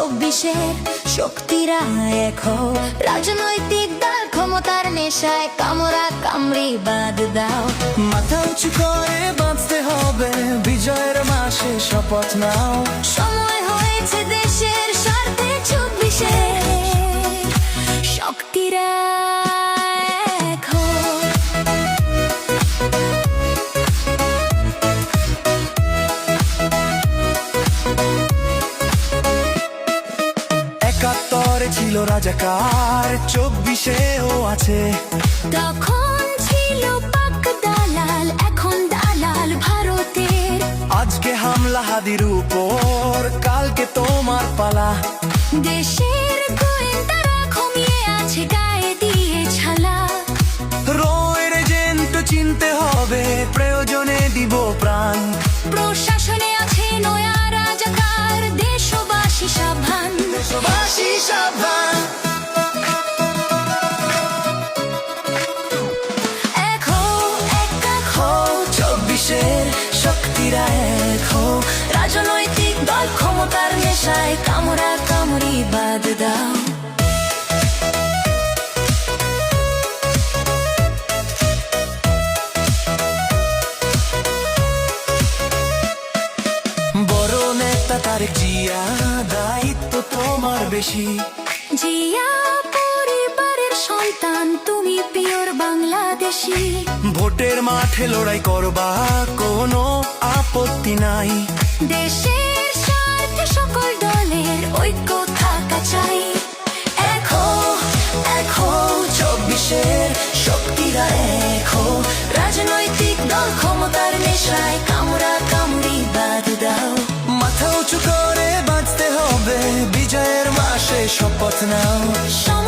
চব্বিশের শক্তিরা এক রাজনৈতিক দল ক্ষমতার নেশায় কামরা কামড়ি বাদ দাও। মাথা উঁচু করে বাঁচতে হবে বিজয়ের মাসে শপথ নাও। রাজাকার চব্বিশেও আছে। তখন ছিল পাক দালাল এখন দালাল ভারতের। আজকে হামলা হাদির উপর কালকে তোমার পালা। দেশের গোয়েন্দারা ঘুমিয়ে আছে গায়ে দিয়ে ছালা। রোয়ের এজেন্ট চিনতে হবে প্রয়োজনে দিব প্রাণ। প্রশাসনে চব্বিশের শক্তিরা এক হও। রাজনৈতিক দল ক্ষমতার নেশায় কামড়া কামড়ি বাদ দাও। বড় নেতা তারেক জিয়া দায়িত্ব তোমার বেশি। জিয়া পরিবারের সন্তান তুমি পিওর বাংলাদেশী। ভোটের মাঠে লড়াই করবা কোনো আপত্তি নাই। দেশের স্বার্থে সকল দলের ঐক্য থাকা চাই। এখো এখো চব্বিশের শক্তিরা হও। রাজনৈতিক দল ক্ষমতার নেশায় কামড়া কামড়ি বাদ দাও। মাথা উঁচু করে বাঁচতে হবে বিজয়ের মাসে শপথ নাও। সব